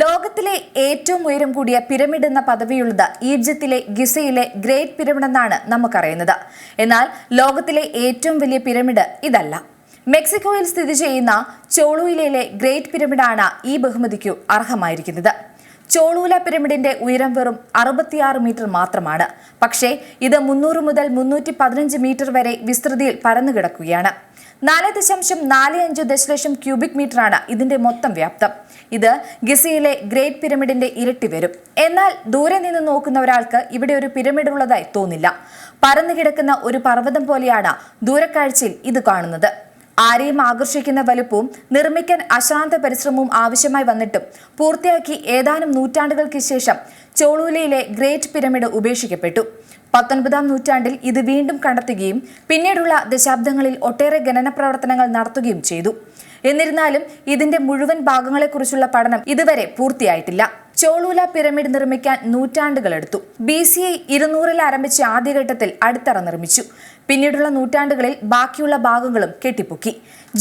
ലോകത്തിലെ ഏറ്റവും ഉയരം കൂടിയ പിരമിഡ് എന്ന പദവിയുള്ളത് ഈജിപ്തിലെ ഗിസയിലെ ഗ്രേറ്റ് പിരമിഡ് എന്നാണ് നമുക്കറിയുന്നത്. എന്നാൽ ലോകത്തിലെ ഏറ്റവും വലിയ പിരമിഡ് ഇതല്ല. മെക്സിക്കോയിൽ സ്ഥിതി ചെയ്യുന്ന ചോളൂയിലെ ഗ്രേറ്റ് പിരമിഡാണ് ഈ ബഹുമതിക്കു അർഹമായിരിക്കുന്നത്. ചോളൂല പിരമിഡിന്റെ ഉയരം വെറും അറുപത്തിയാറ് മീറ്റർ മാത്രമാണ്. പക്ഷേ ഇത് മുന്നൂറ് മുതൽ മുന്നൂറ്റി പതിനഞ്ച് മീറ്റർ വരെ വിസ്തൃതിയിൽ പരന്നു കിടക്കുകയാണ് നാല് ദശാംശം നാല് അഞ്ച് ദശലക്ഷം ക്യൂബിക് മീറ്ററാണ് ഇതിന്റെ മൊത്തം വ്യാപ്തം. ഇത് ഗിസയിലെ ഗ്രേറ്റ് പിരമിഡിന്റെ ഇരട്ടി വരും. എന്നാൽ ദൂരെ നിന്ന് നോക്കുന്ന ഒരാൾക്ക് ഇവിടെ ഒരു പിരമിഡ് ഉള്ളതായി തോന്നില്ല. പരന്നു കിടക്കുന്ന ഒരു പർവതം പോലെയാണ് ദൂരക്കാഴ്ചയിൽ ഇത് കാണുന്നത്. ആരെയും ആകർഷിക്കുന്ന വലുപ്പവും നിർമ്മിക്കാൻ അശാന്ത പരിശ്രമവും ആവശ്യമായി വന്നിട്ടും പൂർത്തിയാക്കി ഏതാനും നൂറ്റാണ്ടുകൾക്ക് ശേഷം ചോളൂലയിലെ ഗ്രേറ്റ് പിരമിഡ് ഉപേക്ഷിക്കപ്പെട്ടു. പത്തൊൻപതാം നൂറ്റാണ്ടിൽ ഇത് വീണ്ടും കണ്ടെത്തുകയും പിന്നീടുള്ള ദശാബ്ദങ്ങളിൽ ഒട്ടേറെ ഖനന പ്രവർത്തനങ്ങൾ നടത്തുകയും ചെയ്തു. എന്നിരുന്നാലും ഇതിന്റെ മുഴുവൻ ഭാഗങ്ങളെക്കുറിച്ചുള്ള പഠനം ഇതുവരെ പൂർത്തിയായിട്ടില്ല. ചോളൂല പിരമിഡ് നിർമ്മിക്കാൻ നൂറ്റാണ്ടുകളെടുത്തു ബി സി ഐ ഇരുന്നൂറിൽ ആരംഭിച്ച ആദ്യഘട്ടത്തിൽ അടിത്തറ നിർമ്മിച്ചു. പിന്നീടുള്ള നൂറ്റാണ്ടുകളിൽ ബാക്കിയുള്ള ഭാഗങ്ങളും കെട്ടിപ്പൊക്കി.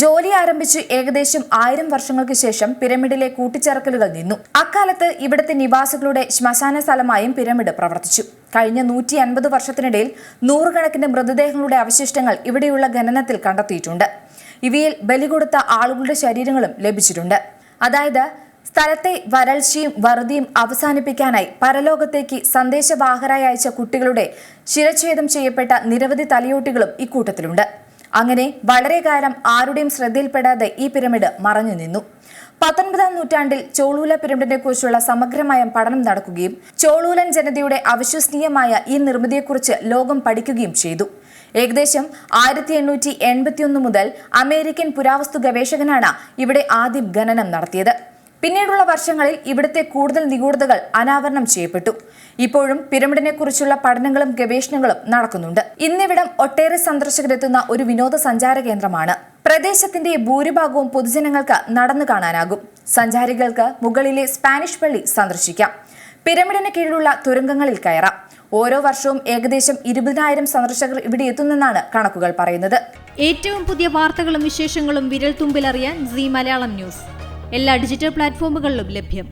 ജോലി ആരംഭിച്ച് ഏകദേശം ആയിരം വർഷങ്ങൾക്ക് ശേഷം പിരമിഡിലെ കൂട്ടിച്ചേർക്കലുകൾ നിന്നു. അക്കാലത്ത് ഇവിടുത്തെ നിവാസികളുടെ ശ്മശാന സ്ഥലമായും പിരമിഡ് പ്രവർത്തിച്ചു. കഴിഞ്ഞ നൂറ്റി അൻപത് വർഷത്തിനിടയിൽ നൂറുകണക്കിന് മൃതദേഹങ്ങളുടെ അവശിഷ്ടങ്ങൾ ഇവിടെയുള്ള ഖനനത്തിൽ കണ്ടെത്തിയിട്ടുണ്ട്. ഇവയിൽ ബലി കൊടുത്ത ആളുകളുടെ ശരീരങ്ങളും ലഭിച്ചിട്ടുണ്ട്. അതായത് സ്ഥലത്തെ വരൾച്ചയും വറുതിയും അവസാനിപ്പിക്കാനായി പരലോകത്തേക്ക് സന്ദേശവാഹരായി അയച്ച കുട്ടികളുടെ ശിരച്ഛേദം ചെയ്യപ്പെട്ട നിരവധി തലയോട്ടികളും ഇക്കൂട്ടത്തിലുണ്ട്. അങ്ങനെ വളരെ കാലം ആരുടെയും ശ്രദ്ധയിൽപ്പെടാതെ ഈ പിരമിഡ് മറഞ്ഞു നിന്നു. പത്തൊൻപതാം നൂറ്റാണ്ടിൽ ചോളൂല പിരമിഡിനെ കുറിച്ചുള്ള സമഗ്രമായ പഠനം നടക്കുകയും ചോളൂലൻ ജനതയുടെ അവിശ്വസനീയമായ ഈ നിർമ്മിതിയെക്കുറിച്ച് ലോകം പഠിക്കുകയും ചെയ്തു. ഏകദേശം ആയിരത്തി എണ്ണൂറ്റി എൺപത്തിയൊന്ന് മുതൽ അമേരിക്കൻ പുരാവസ്തു ഗവേഷകനാണ് ഇവിടെ ആദ്യം ഖനനം നടത്തിയത്. പിന്നീടുള്ള വർഷങ്ങളിൽ ഇവിടുത്തെ കൂടുതൽ നിഗൂഢതകൾ അനാവരണം ചെയ്യപ്പെട്ടു. ഇപ്പോഴും പിരമിഡിനെ കുറിച്ചുള്ള പഠനങ്ങളും ഗവേഷണങ്ങളും നടക്കുന്നുണ്ട്. ഇന്നിവിടം ഒട്ടേറെ സന്ദർശകരെത്തുന്ന ഒരു വിനോദസഞ്ചാര കേന്ദ്രമാണ്. പ്രദേശത്തിന്റെ ഭൂരിഭാഗവും പൊതുജനങ്ങൾക്ക് നടന്നു കാണാനാകും. സഞ്ചാരികൾക്ക് മുകളിലെ സ്പാനിഷ് പള്ളി സന്ദർശിക്കാം. പിരമിഡിന് കീഴിലുള്ള തുരങ്കങ്ങളിൽ കയറാം. ഓരോ വർഷവും ഏകദേശം ഇരുപതിനായിരം സന്ദർശകർ ഇവിടെ എത്തുന്നെന്നാണ് കണക്കുകൾ പറയുന്നത്. ഏറ്റവും പുതിയ വാർത്തകളും വിശേഷങ്ങളും വിരൽ തുമ്പിലറിയാൻ സി മലയാളം ന്യൂസ്. എല്ലാ ഡിജിറ്റൽ പ്ലാറ്റ്ഫോമുകളിലും ലഭ്യം.